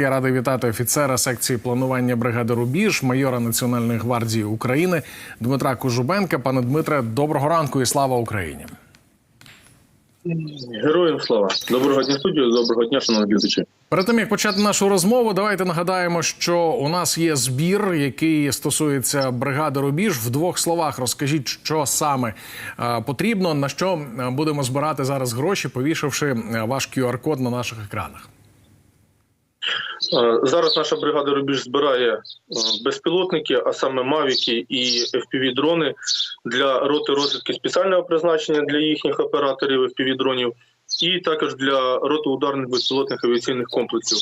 Я радий вітати офіцера секції планування бригади Рубіж, майора Національної гвардії України Дмитра Кужубенка. Пане Дмитре, доброго ранку і слава Україні. Героям слава. Доброго дня, студію. Доброго дня, шановні глядачі. Перед тим як почати нашу розмову, давайте нагадаємо, що у нас є збір, який стосується бригади Рубіж. В двох словах розкажіть, що саме е, потрібно, на що е, будемо збирати зараз гроші, повішавши е, ваш QR-код на наших екранах. Е, Зараз наша бригада Рубіж збирає е, безпілотники, а саме мавіки і fpv дрони для роти розвідки спеціального призначення для їхніх операторів fpv дронів і також для роти ударних безпілотних авіаційних комплексів.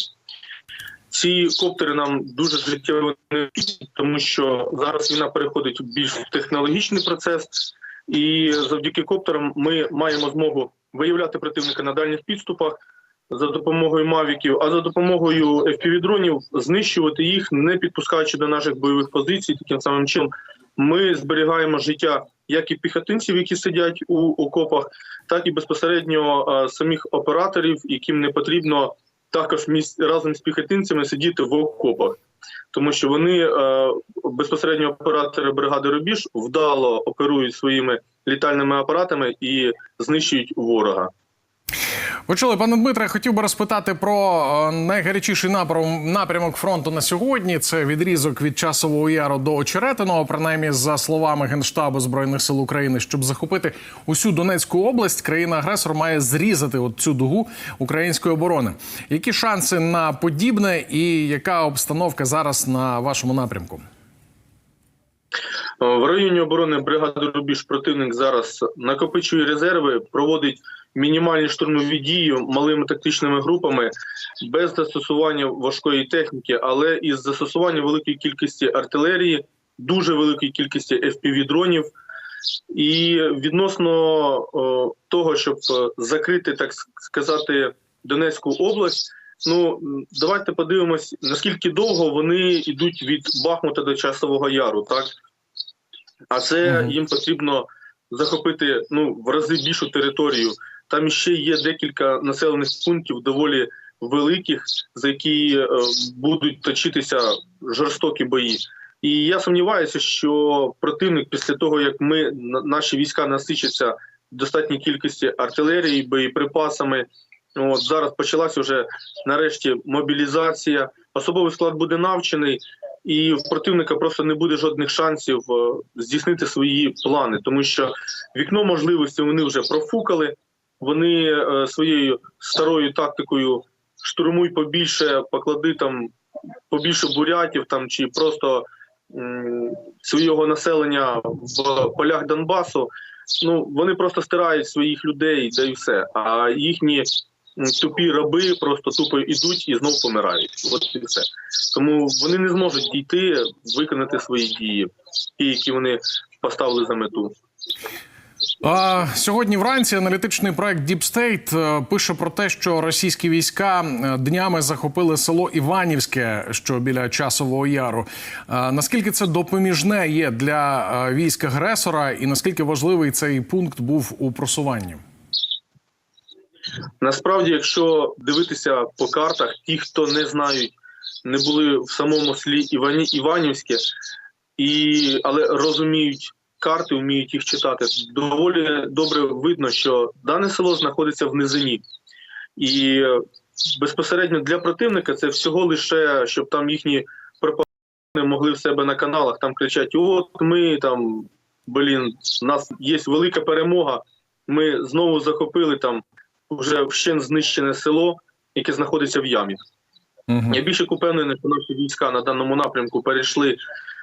Ці коптери нам дуже життєво необхідні, тому що зараз війна переходить в більш технологічний процес, і завдяки коптерам ми маємо змогу виявляти противника на дальніх підступах за допомогою мавіків, а за допомогою FPV-дронів знищувати їх, не підпускаючи до наших бойових позицій. Таким самим чином ми зберігаємо життя як і піхотинців, які сидять у окопах, так і безпосередньо е, самих операторів, яким не потрібно також міс- разом з піхотинцями сидіти в окопах. Тому що вони е, безпосередньо оператори бригади Рубіж вдало оперують своїми літальними апаратами і знищують ворога. Ви чули, пане Дмитре, хотів би розпитати про е, найгарячіший напрям, напрямок фронту на сьогодні. Це відрізок від часового яру до Очеретиного, принаймні за словами Генштабу збройних сил України, щоб захопити усю Донецьку область, країна-агресор має зрізати от цю дугу української оборони. Які шанси на подібне, і яка обстановка зараз на вашому напрямку? Е, В районі оборони бригади Рубіж противник зараз накопичує резерви, проводить мінімальні штурмові дії малими тактичними групами без застосування важкої техніки, але із застосуванням великої кількості артилерії, дуже великої кількості fpv дронів. І відносно о, того, щоб е, закрити, так сказати, Донецьку область. Ну давайте подивимось, наскільки довго вони йдуть від Бахмута до Часового Яру, так а це їм потрібно захопити ну в рази більшу територію. Там ще є декілька населених пунктів доволі великих, за які е, будуть точитися жорстокі бої. І я сумніваюся, що противник після того, як ми на- наші війська насичаться достатній кількості артилерії, боєприпасами. От зараз почалась уже нарешті мобілізація. Особовий склад буде навчений, і в противника просто не буде жодних шансів е, здійснити свої плани, тому що вікно можливості вони вже профукали. Вони е, своєю старою тактикою штурмуй побільше, поклади там побільше бурятів там чи просто свого населення в полях Донбасу. Ну вони просто стирають своїх людей, да і все. А їхні тупі раби просто тупо йдуть і знов помирають. От і все. Тому вони не зможуть дійти, виконати свої дії, ті, які вони поставили за мету. Сьогодні вранці аналітичний проект Deep State е, пише про те, що російські війська е, днями захопили село Іванівське, що біля часового яру. А, наскільки це допоміжне є для е, військ агресора, і наскільки важливий цей пункт був у просуванні? Насправді, якщо дивитися по картах, ті, хто не знають, не були в самому селі Івані Іванівське, і але розуміють карти, вміють їх читати. Доволі добре видно, що дане село знаходиться в низині, і е, безпосередньо для противника це всього лише щоб там їхні пропагандисти могли в себе на каналах там кричать: От ми там блін, у нас є велика перемога. Ми знову захопили там вже вщен знищене село, яке знаходиться в ямі. Угу. Я більше упевнений, що наші війська на даному напрямку перейшли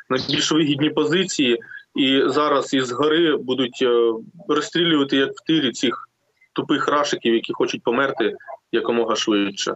на більш вигідні позиції, і зараз із гори будуть е, розстрілювати як в тирі цих тупих рашиків, які хочуть померти якомога швидше.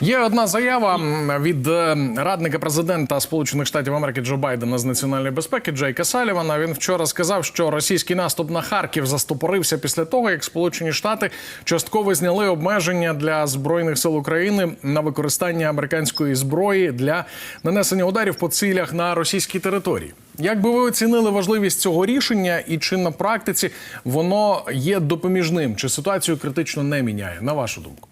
Є одна заява від е, радника президента Сполучених Штатів Америки Джо Байдена з національної безпеки Джейка Салівана. Він вчора сказав, що російський наступ на Харків застопорився після того, як Сполучені Штати частково зняли обмеження для збройних сил України на використання американської зброї для нанесення ударів по цілях на російській території. Як би ви оцінили важливість цього рішення, і чи на практиці воно є допоміжним, чи ситуацію критично не міняє, на вашу думку?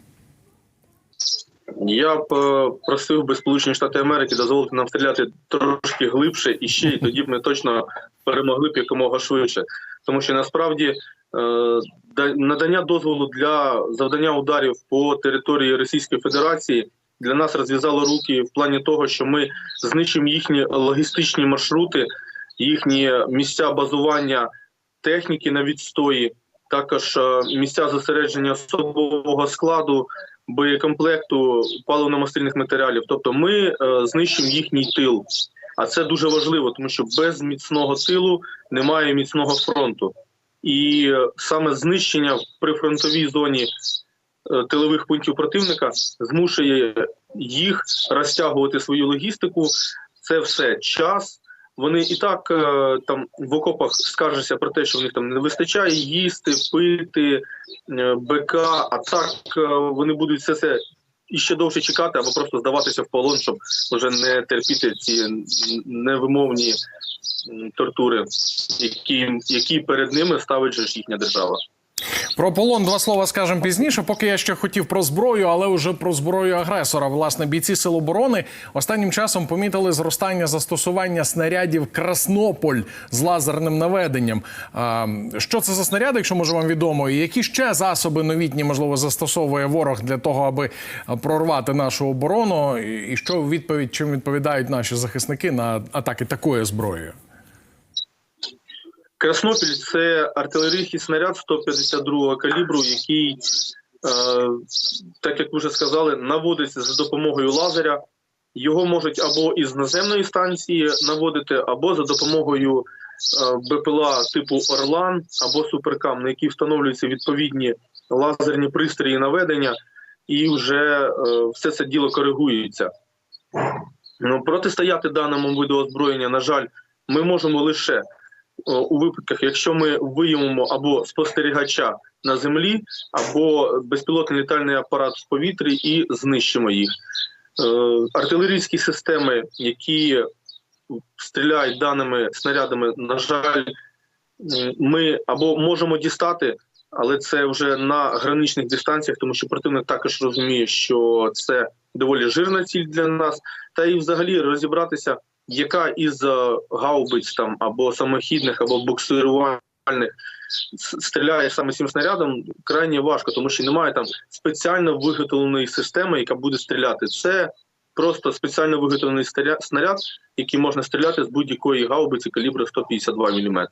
Я б е, просив би Сполучені Штати Америки дозволити нам стріляти трошки глибше і ще, і тоді б ми точно перемогли б якомога швидше. Тому що насправді е, да- надання дозволу для завдання ударів по території Російської Федерації для нас розв'язало руки в плані того, що ми знищимо їхні логістичні маршрути, їхні місця базування техніки на відстої, також е, місця зосередження особового складу, боєкомплекту, паливно-мастильних матеріалів. Тобто ми е, знищимо їхній тил. А це дуже важливо, тому що без міцного тилу немає міцного фронту. І е, саме знищення в прифронтовій зоні е, тилових пунктів противника змушує їх розтягувати свою логістику. Це все час. Вони і так е, там в окопах скаржаться про те, що в них там не вистачає їсти, пити, е, БК, а так е, вони будуть все це іще довше чекати або просто здаватися в полон, щоб вже не терпіти ці невимовні тортури, які, які перед ними ставить же їхня держава. Про полон два слова скажемо пізніше. Поки я ще хотів про зброю, але вже про зброю агресора. Власне, бійці сил оборони останнім часом помітили зростання застосування снарядів Краснополь з лазерним наведенням. Що це за снаряди, якщо може вам відомо, і які ще засоби новітні можливо застосовує ворог для того, аби прорвати нашу оборону? І що відповідь чим відповідають наші захисники на атаки такою зброєю? Краснопіль це артилерійський снаряд 152-го калібру, який, е, так як вже сказали, наводиться за допомогою лазеря. Його можуть або із наземної станції наводити, або за допомогою е, БПЛА типу Орлан або Суперкам, на які встановлюються відповідні лазерні пристрої наведення, і вже е, все це діло коригується. Ну, протистояти даному виду озброєння, на жаль, ми можемо лише у випадках, якщо ми виявимо або спостерігача на землі, або безпілотний літальний апарат в повітрі і знищимо їх. Е, артилерійські системи, які стріляють даними снарядами, на жаль, ми або можемо дістати, але це вже на граничних дистанціях, тому що противник також розуміє, що це доволі жирна ціль для нас, та і взагалі розібратися, яка із е, гаубиць там або самохідних, або буксирувальних стріляє саме цим снарядом, крайне важко, тому що немає там спеціально виготовленої системи, яка буде стріляти. Це просто спеціально виготовлений снаряд, який можна стріляти з будь-якої гаубиці калібру 152 мм.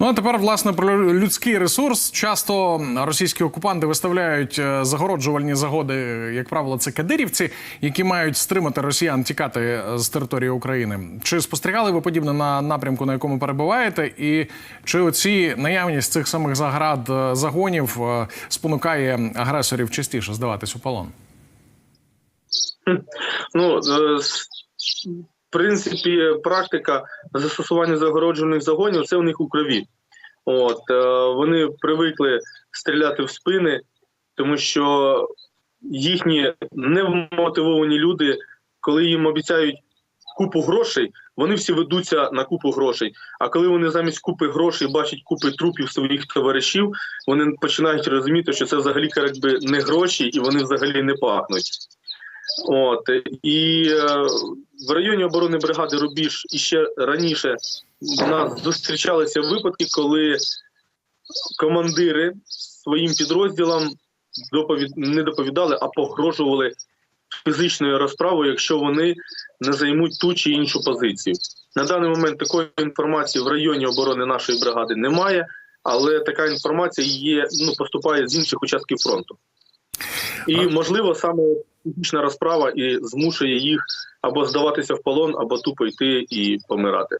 Ну а тепер власне про людський ресурс. Часто російські окупанти виставляють е, загороджувальні загоди, як правило, це кадирівці, які мають стримати росіян тікати е, з території України. Чи спостерігали ви подібне на напрямку, на якому перебуваєте, і чи оці наявність цих самих заград е, загонів спонукає агресорів частіше здаватись у полон? Ну, в принципі, практика застосування загороджених загонів це у них у крові. От, е, вони привикли стріляти в спини, тому що їхні невмотивовані люди, коли їм обіцяють купу грошей, вони всі ведуться на купу грошей. А коли вони замість купи грошей бачать купи трупів своїх товаришів, вони починають розуміти, що це взагалі якби не гроші, і вони взагалі не пахнуть. От і е, в районі оборони бригади Рубіж і ще раніше у нас зустрічалися випадки, коли командири своїм підрозділам доповід... не доповідали, а погрожували фізичною розправою, якщо вони не займуть ту чи іншу позицію. На даний момент такої інформації в районі оборони нашої бригади немає, але така інформація є, ну поступає з інших участків фронту. І можливо саме фізична розправа і змушує їх або здаватися в полон, або тупо йти і помирати.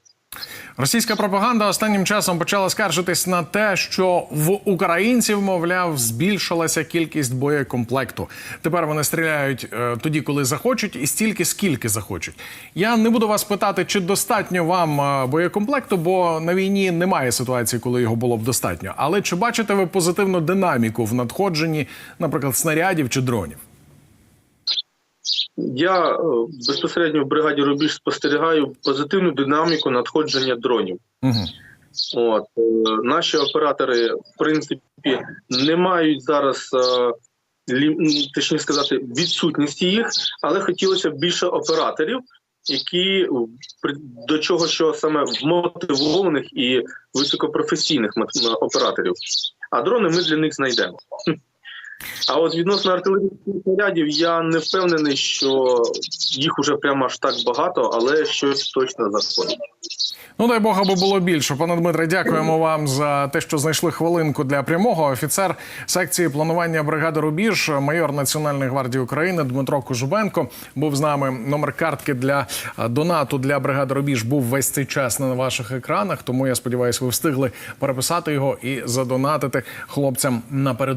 Російська пропаганда останнім часом почала скаржитись на те, що в українців, мовляв, збільшилася кількість боєкомплекту. Тепер вони стріляють е, тоді, коли захочуть, і стільки, скільки захочуть. Я не буду вас питати, чи достатньо вам е, боєкомплекту, бо на війні немає ситуації, коли його було б достатньо. Але чи бачите ви позитивну динаміку в надходженні, наприклад, снарядів чи дронів? Я е, безпосередньо в бригаді Рубіж спостерігаю позитивну динаміку надходження дронів. Угу. От е, наші оператори, в принципі, не мають зараз е, точніше сказати, відсутності їх, але хотілося б більше операторів, які до чого що саме вмотивованих і високопрофесійних операторів. А дрони ми для них знайдемо. А от відносно артилерійських снарядів, я не впевнений, що їх уже прямо аж так багато, але щось точно заходить. Ну дай Бог, аби було більше. Пане Дмитре, дякуємо вам за те, що знайшли хвилинку для прямого. Офіцер секції планування бригади Рубіж, майор Національної гвардії України Дмитро Кожубенко був з нами. Номер картки для донату для бригади Рубіж був весь цей час на ваших екранах. Тому я сподіваюся, ви встигли переписати його і задонатити хлопцям на передову.